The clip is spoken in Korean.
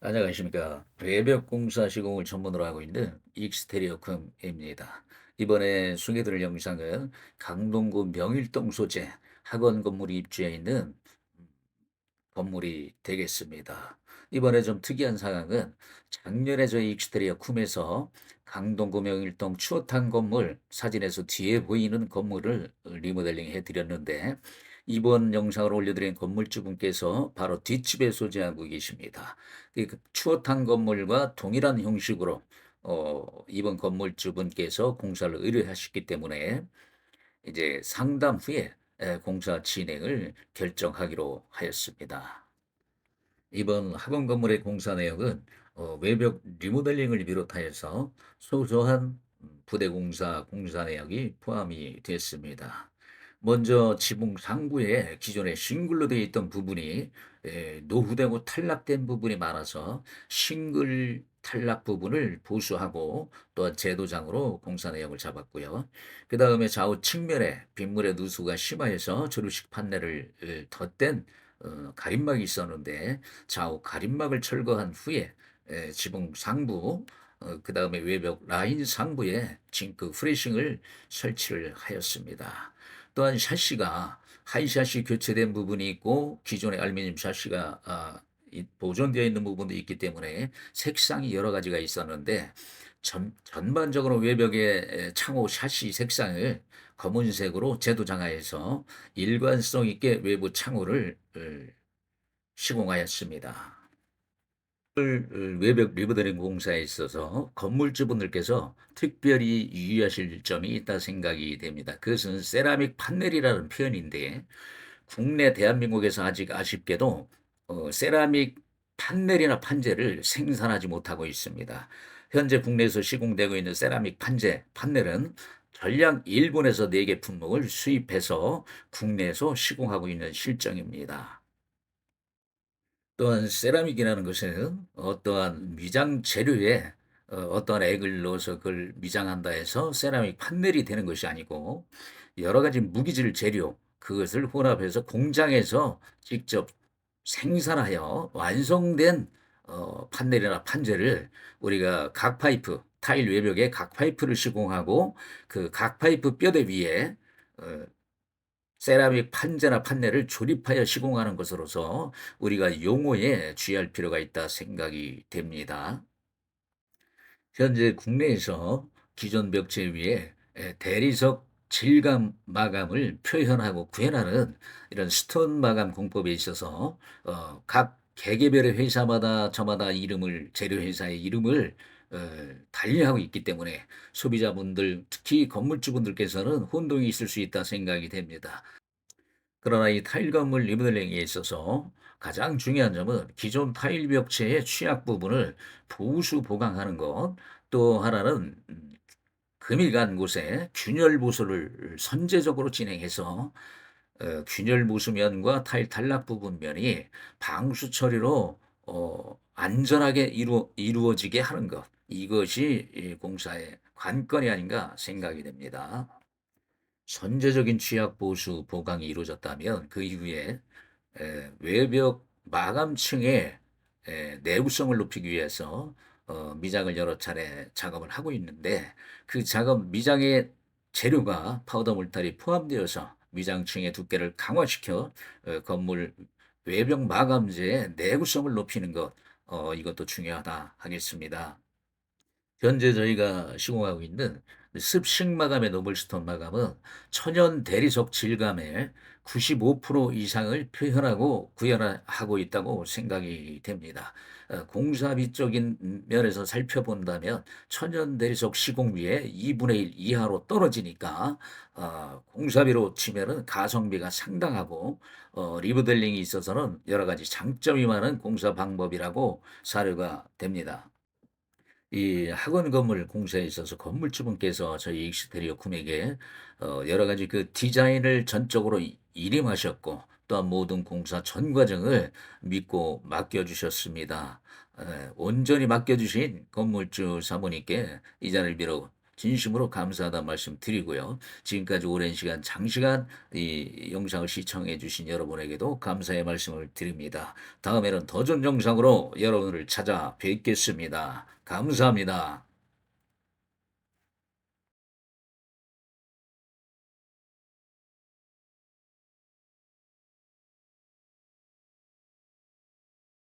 안녕하십니까. 외벽 공사 시공을 전문으로 하고 있는 익스테리어컴입니다. 이번에 소개드릴 영상은 강동구 명일동 소재 학원 건물이 입주해 있는 건물이 되겠습니다. 이번에 좀 특이한 상황은 작년에 저희 익스테리어 쿰에서 강동구 명일동 추어탕 건물 사진에서 뒤에 보이는 건물을 리모델링 해드렸는데 이번 영상을 올려드린 건물주 분께서 바로 뒷집에 소재하고 계십니다. 그 추어탕 건물과 동일한 형식으로 어, 이번 건물주 분께서 공사를 의뢰하셨기 때문에 이제 상담 후에 에, 공사 진행을 결정하기로 하였습니다. 이번 학원 건물의 공사 내역은 어, 외벽 리모델링을 비롯하여서 소소한 음, 부대 공사 공사 내역이 포함이 됐습니다. 먼저 지붕 상부에 기존에 싱글로 되어 있던 부분이 에, 노후되고 탈락된 부분이 많아서 싱글 탈락 부분을 보수하고 또한 제도장으로 공사 내역을 잡았고요. 그 다음에 좌우 측면에 빗물의 누수가 심하여서 조류식 판넬을 에, 덧댄 어, 가림막이 있었는데 좌우 가림막을 철거한 후에 에, 지붕 상부 어, 그 다음에 외벽 라인 상부에 징크 프레싱을 설치를 하였습니다. 또한 샤시가 하이 샤시 교체된 부분이 있고 기존의 알루미늄 샤시가 아, 이- 보존되어 있는 부분도 있기 때문에 색상이 여러 가지가 있었는데 전, 전반적으로 외벽의 에, 창호 샤시 색상을 검은색으로 재도장하여서 일관성 있게 외부 창호를 어, 시공하였습니다. 을- 외벽 리모델링 공사에 있어서 건물주분들께서 특별히 유의하실 점이 있다 생각이 됩니다. 그것은 세라믹 판넬이라는 표현인데 국내 대한민국에서 아직 아쉽게도 어, 세라믹 판넬이나 판재를 생산하지 못하고 있습니다. 현재 국내에서 시공되고 있는 세라믹 판재, 판넬은 전량 일본에서 4개 품목을 수입해서 국내에서 시공하고 있는 실정입니다. 또한 세라믹이라는 것은 어떠한 미장 재료에 어, 어떠한 액을 넣어서 그걸 미장한다 해서 세라믹 판넬이 되는 것이 아니고 여러 가지 무기질 재료 그것을 혼합해서 공장에서 직접 생산하여 완성된 어, 판넬이나 판재를 우리가 각 파이프 타일 외벽에 각 파이프를 시공하고 그 각 파이프 뼈대 위에 어, 세라믹 판재나 판넬을 조립하여 시공하는 것으로서 우리가 용어에 주의할 필요가 있다 생각이 됩니다. 현재 국내에서 기존 벽체 위에 에, 대리석 질감 마감을 표현하고 구현하는 이런 스톤 마감 공법에 있어서 어, 각 개개별의 회사마다 저마다 이름을 재료 회사의 이름을 어, 달리하고 있기 때문에 소비자분들 특히 건물주분들께서는 혼동이 있을 수 있다 생각이 됩니다. 그러나 이 타일 건물 리모델링에 있어서 가장 중요한 점은 기존 타일 벽체의 취약 부분을 보수 보강하는 것, 또 하나는 음, 금이 간 곳에 균열 보수를 선제적으로 진행해서 어, 균열 보수면과 타일 탈락 부분 면이 방수 처리로 어, 안전하게 이루, 이루어지게 하는 것. 이것이 이 공사의 관건이 아닌가 생각이 됩니다. 선제적인 취약 보수 보강이 이루어졌다면 그 이후에 에, 외벽 마감층의 에, 내구성을 높이기 위해서 어, 미장을 여러 차례 작업을 하고 있는데 그 작업 미장의 재료가 파우더 물탈이 포함되어서 미장층의 두께를 강화시켜 어, 건물 외벽 마감재의 내구성을 높이는 것 어, 이것도 중요하다 하겠습니다. 현재 저희가 시공하고 있는 습식 마감의 노블스톤 마감은 천연 대리석 질감의 95% 이상을 표현하고 구현하고 있다고 생각이 됩니다. 어, 공사비적인 면에서 살펴본다면 천연 대리석 시공비의 2분의 1 이하로 떨어지니까 어, 공사비로 치면은 가성비가 상당하고 어, 리모델링이 있어서는 여러 가지 장점이 많은 공사 방법이라고 사료가 됩니다. 이 학원 건물 공사에 있어서 건물주분께서 저희 익스테리어 쿰에게 어, 여러 가지 그 디자인을 전적으로 이- 일임하셨고 또한 모든 공사 전 과정을 믿고 맡겨주셨습니다. 에, 온전히 맡겨주신 건물주 사모님께 이 자리를 빌어 진심으로 감사하다는 말씀 드리고요. 지금까지 오랜 시간 장시간 이 영상을 시청해 주신 여러분에게도 감사의 말씀을 드립니다. 다음에는 더 좋은 영상으로 여러분을 찾아뵙겠습니다. 감사합니다.